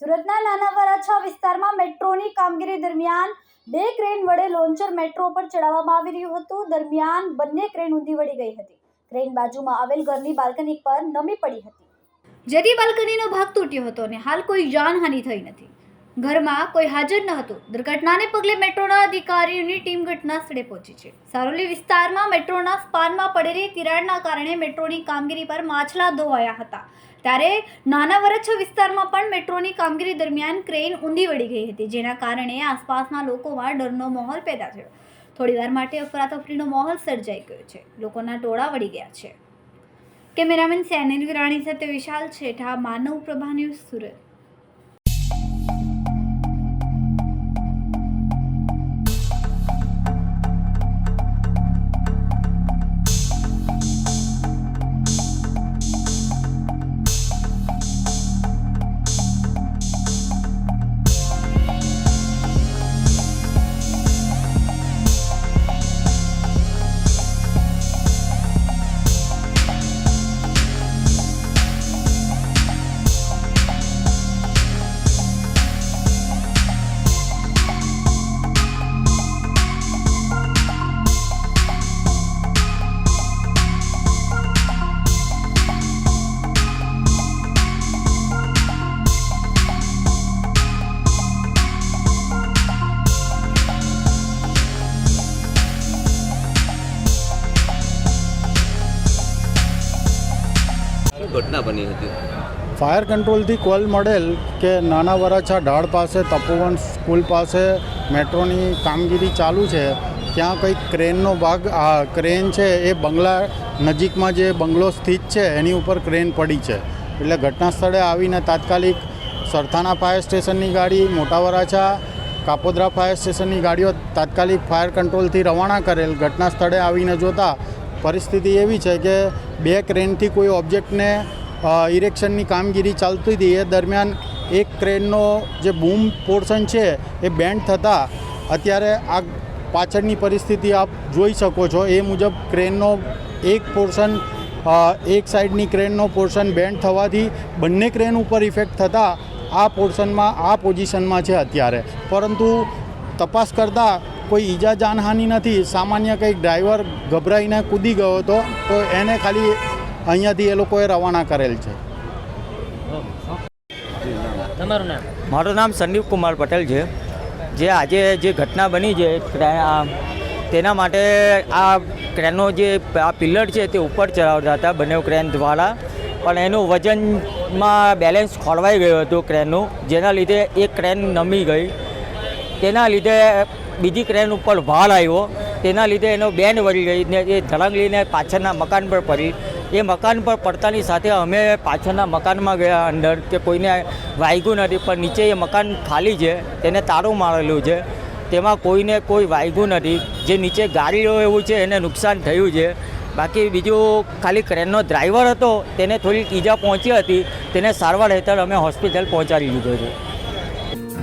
સુરતના નાના વરાછા વિસ્તારમાં મેટ્રોની કામગીરી દરમિયાન બે ક્રેન વડે લોન્ચર મેટ્રો પર ચડાવવામાં આવી રહ્યું હતું. દરમિયાન બંને ક્રેન ઊંધી વળી ગઈ હતી. ક્રેન બાજુમાં આવેલ ઘરની બાલ્કની પર નમી પડી હતી. જેથી બાલ્કનીનો ભાગ તૂટ્યો હતો અને હાલ કોઈ જાનહાનિ થઈ નથી. ઘરમાં કોઈ હાજર ન હતું. દુર્ઘટનાને પગલે મેટ્રોના અધિકારીઓની ટીમ ઘટના સ્થળે પહોંચી છે. સારોલી વિસ્તારમાં મેટ્રોના સ્પાનમાં પડેલી તિરાડના કારણે મેટ્રોની કામગીરી પર માછલા ધોવાયા હતા. ત્યારે નાના વરચ્છ વિસ્તારમાં પણ મેટ્રોની કામગીરી દરમિયાન ક્રેન ઊંધી વળી ગઈ હતી, જેના કારણે આસપાસના લોકોમાં ડરનો માહોલ પેદા થયો. થોડીવાર માટે અફરાતફરીનો માહોલ સર્જાઈ ગયો છે. લોકોના ટોળા વળી ગયા છે. કેમેરામેન સેનિલ વિરાણી સાથે વિશાલ છેઠા, માનવ પ્રભા ન્યૂઝ સુરત. ઘટના બની હતી. ફાયર કંટ્રોલથી કોલ મળેલ કે નાના વરાછા ઢાળ પાસે, તપોવન સ્કૂલ પાસે મેટ્રોની કામગીરી ચાલુ છે, ત્યાં કંઈક ક્રેનનો ભાગ, આ ક્રેન છે, એ બંગલા નજીકમાં જે બંગલો સ્થિત છે, એની ઉપર ક્રેન પડી છે. એટલે ઘટના સ્થળે આવીને તાત્કાલિક સરથાણા ફાયર સ્ટેશનની ગાડી, મોટા વરાછા કાપોદ્રા ફાયર સ્ટેશનની ગાડીઓ તાત્કાલિક ફાયર કંટ્રોલથી રવાના કરેલ. ઘટના સ્થળે આવીને જોતા પરિસ્થિતિ એવી છે કે બે ક્રેનથી કોઈ ઓબ્જેક્ટને ઇરેક્શનની કામગીરી ચાલતી હતી, એ દરમિયાન એક ક્રેનનો જે બૂમ પોર્શન છે એ બેન્ડ થતાં અત્યારે આ પાછળની પરિસ્થિતિ આપ જોઈ શકો છો. એ મુજબ ક્રેનનો એક પોર્શન એક સાઈડની ક્રેનનો પોર્શન બેન્ડ થવાથી બંને ક્રેન ઉપર ઇફેક્ટ થતાં આ પોર્શનમાં, આ પોઝિશનમાં છે અત્યારે. પરંતુ તપાસ કરતાં કોઈ ઈજા જાનહાનિ નથી. સામાન્ય કંઈક ડ્રાઈવર ગભરાઈને કૂદી ગયો હતો તો એને ખાલી અહીંયાથી એ લોકોએ રવાના કરેલ છે. તમારું નામ? મારું નામ સંદીપ કુમાર પટેલ છે. જે આજે જે ઘટના બની છે આ તેના માટે આ ક્રેનનો જે આ પિલ્લર છે તે ઉપર ચડાવતા હતા બંને ક્રેન દ્વારા પણ એનું વજનમાં બેલેન્સ ખોરવાઈ ગયું હતું ક્રેનનું જેના લીધે એક ક્રેન નમી ગઈ. તેના લીધે બીજી ક્રેન ઉપર ભાર આવ્યો. તેના લીધે એનો બેન વળી ગઈ ને એ ધડંગ લઈને પાછળના મકાન પર પડી. એ મકાન પર પડતાની સાથે અમે પાછળના મકાનમાં ગયા અંદર કે કોઈને વાગ્યું નથી, પણ નીચે એ મકાન ખાલી છે, તેને તારું મારેલું છે. તેમાં કોઈને કોઈ વાગ્યું નથી. જે નીચે ગાડીઓ એવું છે, એને નુકસાન થયું છે. બાકી બીજું ખાલી ક્રેનનો ડ્રાઈવર હતો, તેને થોડીક ઈજા પહોંચી હતી. તેને સારવાર હેઠળ અમે હોસ્પિટલ પહોંચાડી દીધો છે.